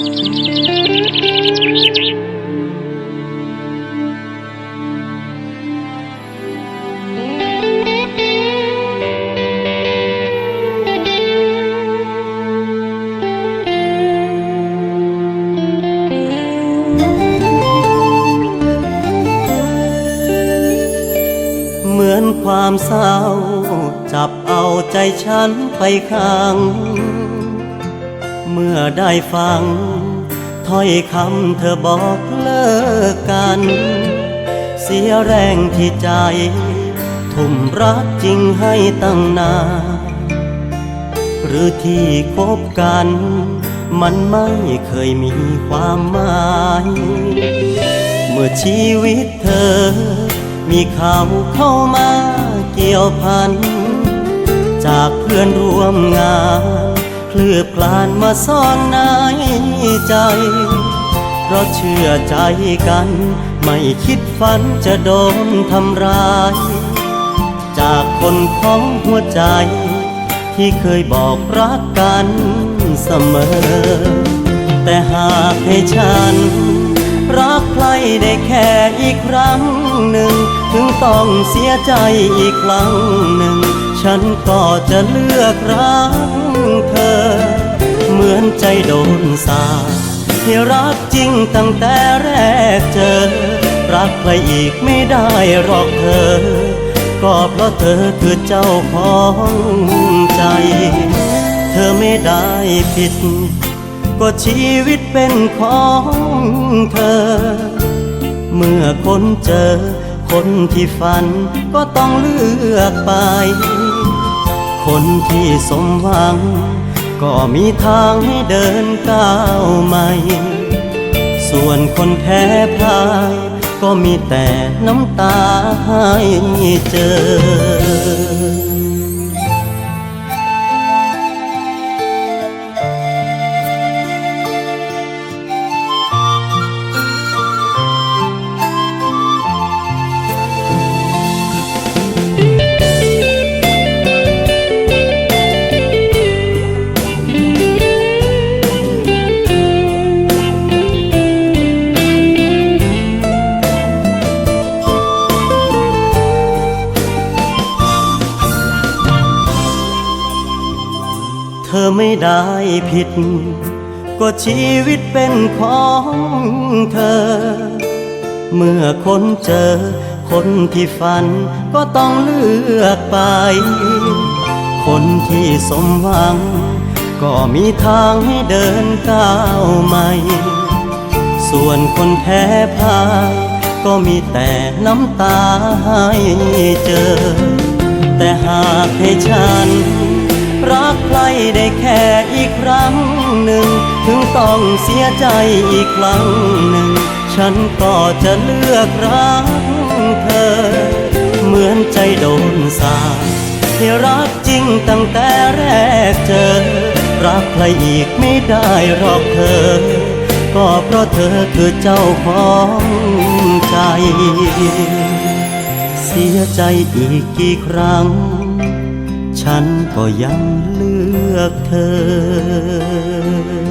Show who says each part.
Speaker 1: เหมือนความเศร้า จับเอาใจฉันไปขัง เมื่อได้ฟังถ้อยคำเธอบอกเลิกกัน เสียแรงที่ใจ ทุ่มรักจริงให้ตั้งนานหรือที่คบกัน มันไม่เคยมีความหมาย เมื่อชีวิตเธอ มีเขาเข้ามาเกี่ยวพัน จากเพื่อนร่วมงาน ลือบกลานมาซ่อนในใจ เพราะเชื่อใจกัน ไม่คิดฝันจะโดนทำร้าย จากคนของหัวใจ ที่เคยบอกรักกันเสมอ แต่หากให้ฉัน รักใครได้แค่อีกครั้งหนึ่ง ถึงต้องเสียใจอีกครั้งหนึ่ง ฉันก็จะเลือกรักเธอ เหมือนใจโดนสาปที่รักจริงตั้งแต่แรกเจอ รักใครอีกไม่ได้หรอกเธอ ก็เพราะเธอคือเจ้าของใจ เธอไม่ได้ผิด ก็ชีวิตเป็นของเธอ เมื่อคนเจอคนที่ฝันก็ต้องเลือกไป คนที่สมหวัง ก็มีทางให้เดินก้าวใหม่ ส่วนคนแพ้พ่าย ก็มีแต่น้ำตาให้เจอ ธอไม่ได้ผิด ก็ชีวิตเป็นของเธอ เมื่อคนเจอ คนที่ฝันก็ต้องเลือกไป คนที่สมหวัง ก็มีทางให้เดินก้าวใหม่ ส่วนคนแพ้พ่ายก็มีแต่น้ำตาให้เจอ แต่หากให้ฉัน รักใครได้แค่อีกครั้งหนึ่ง ถึงต้องเสียใจอีกครั้งหนึ่ง ฉันก็จะเลือกรักเธอ เหมือนใจโดนสาที่รักจริงตั้งแต่แรกเจอ รักใครอีกไม่ได้หรอกเธอ ก็เพราะเธอคือเจ้าของใจ เสียใจอีกกี่ครั้ง ฉันก็ยังเลือกเธอ